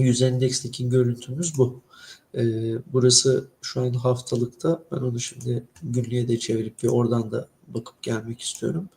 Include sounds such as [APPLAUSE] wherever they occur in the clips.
100 endeksteki görüntümüz bu. Ee, burası şu an haftalıkta. Ben onu şimdi günlüğe de çevirip bir oradan da bakıp gelmek istiyorum.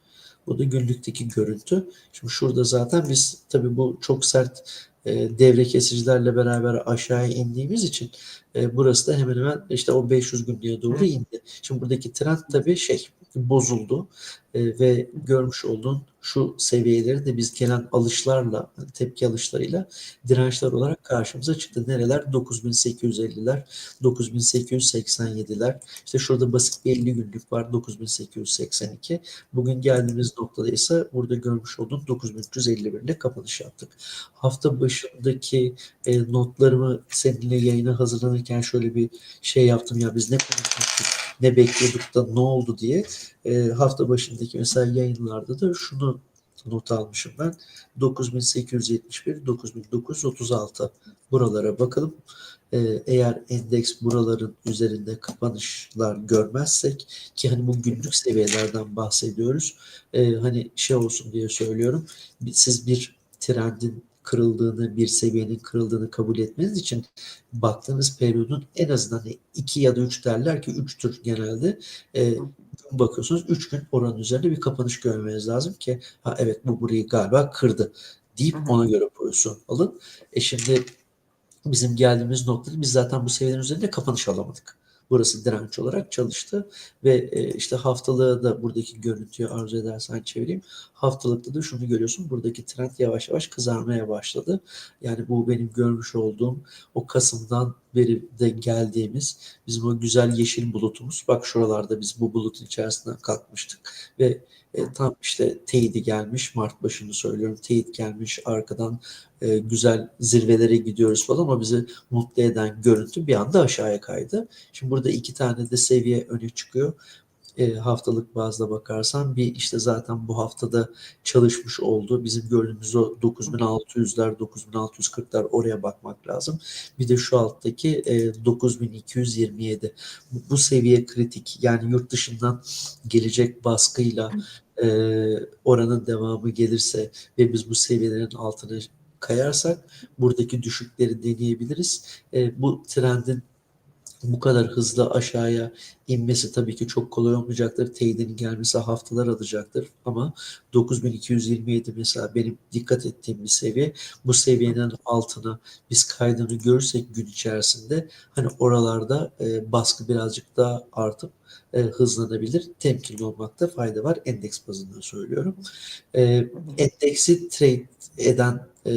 Bu da günlükteki görüntü. Şimdi şurada zaten biz tabii bu çok sert e, devre kesicilerle beraber aşağıya indiğimiz için e, burası da hemen hemen işte o 500 günlüğe doğru indi. Şimdi buradaki trend tabii şey bozuldu E, ve görmüş olduğun şu seviyeleri de biz gelen alışlarla tepki alışlarıyla dirençler olarak karşımıza çıktı. Nereler? 9850'ler, 9887'ler. İşte şurada basit bir 50 günlük var 9882. Bugün geldiğimiz noktada ise burada görmüş olduğun 9351 ile kapanış yaptık. Hafta başındaki e, notlarımı seninle yayına hazırlanırken şöyle bir şey yaptım ya biz ne konuşmuştuk, ne bekliyorduk da ne oldu diye. E, hafta başındaki mesela yayınlarda da şunu not almışım ben. 9871, 9936 buralara bakalım. Ee, eğer endeks buraların üzerinde kapanışlar görmezsek ki hani bu günlük seviyelerden bahsediyoruz. Ee, hani şey olsun diye söylüyorum. Siz bir trendin kırıldığını, bir seviyenin kırıldığını kabul etmeniz için baktığınız periyodun en azından 2 ya da 3 derler ki 3'tür genelde. E, bakıyorsunuz 3 gün oranın üzerinde bir kapanış görmeniz lazım ki ha evet bu burayı galiba kırdı deyip ona göre pozisyon alın. E şimdi bizim geldiğimiz noktada biz zaten bu seviyenin üzerinde kapanış alamadık. Burası direnç olarak çalıştı ve e, işte haftalığı da buradaki görüntüyü arzu edersen çevireyim. Haftalıkta da şunu görüyorsun. Buradaki trend yavaş yavaş kızarmaya başladı. Yani bu benim görmüş olduğum o Kasım'dan beri de geldiğimiz bizim o güzel yeşil bulutumuz. Bak şuralarda biz bu bulutun içerisinden kalkmıştık ve e, tam işte teyidi gelmiş Mart başını söylüyorum. Teyit gelmiş arkadan e, güzel zirvelere gidiyoruz falan ama bizi mutlu eden görüntü bir anda aşağıya kaydı. Şimdi burada iki tane de seviye öne çıkıyor. E, haftalık bazda bakarsan bir işte zaten bu haftada çalışmış oldu. Bizim gördüğümüz o 9600'ler 9640'lar oraya bakmak lazım. Bir de şu alttaki e, 9227 bu, bu seviye kritik yani yurt dışından gelecek baskıyla e, oranın devamı gelirse ve biz bu seviyelerin altına kayarsak buradaki düşükleri deneyebiliriz. E, bu trendin bu kadar hızlı aşağıya inmesi tabii ki çok kolay olmayacaktır. Teyidinin gelmesi haftalar alacaktır. Ama 9227 mesela benim dikkat ettiğim bir seviye. Bu seviyenin altına biz kaydını görürsek gün içerisinde hani oralarda e, baskı birazcık daha artıp e, hızlanabilir. Temkinli olmakta fayda var. Endeks bazında söylüyorum. E, endeksi trade eden e,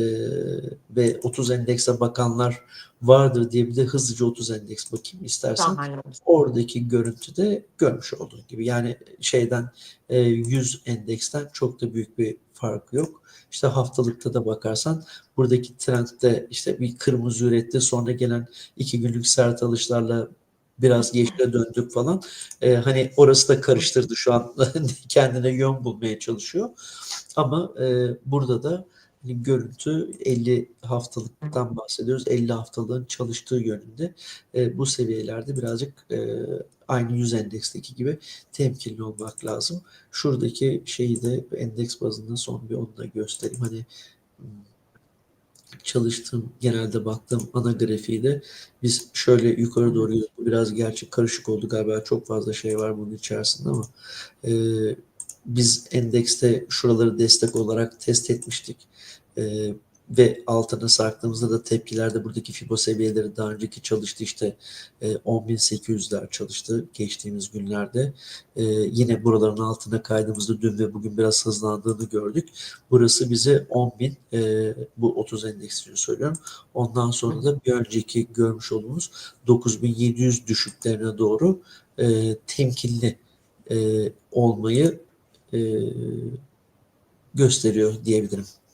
ve 30 endekse bakanlar vardır diye bir de hızlıca 30 endeks bakayım istersen. Şahane. Oradaki görüntüde görmüş olduğun gibi. Yani şeyden e, 100 endeksten çok da büyük bir fark yok. İşte haftalıkta da bakarsan buradaki trendde işte bir kırmızı üretti sonra gelen iki günlük sert alışlarla biraz yeşile döndük falan. E, hani orası da karıştırdı şu an [LAUGHS] kendine yön bulmaya çalışıyor. Ama e, burada da görüntü 50 haftalıktan bahsediyoruz. 50 haftalığın çalıştığı yönünde. E, bu seviyelerde birazcık e, aynı 100 endeksteki gibi temkinli olmak lazım. Şuradaki şeyi de endeks bazında son bir onu da göstereyim. Hani çalıştığım, genelde baktığım ana grafiği de biz şöyle yukarı doğru biraz gerçi karışık oldu galiba çok fazla şey var bunun içerisinde ama e, biz endekste şuraları destek olarak test etmiştik. E, ve altına sarktığımızda da tepkilerde buradaki Fibo seviyeleri daha önceki çalıştı işte e, 10.800'ler çalıştı geçtiğimiz günlerde. E, yine buraların altına kaydığımızda dün ve bugün biraz hızlandığını gördük. Burası bize 10.000 e, bu 30 endeks için söylüyorum. Ondan sonra da bir önceki görmüş olduğumuz 9.700 düşüklerine doğru e, temkinli e, olmayı e, gösteriyor diyebilirim.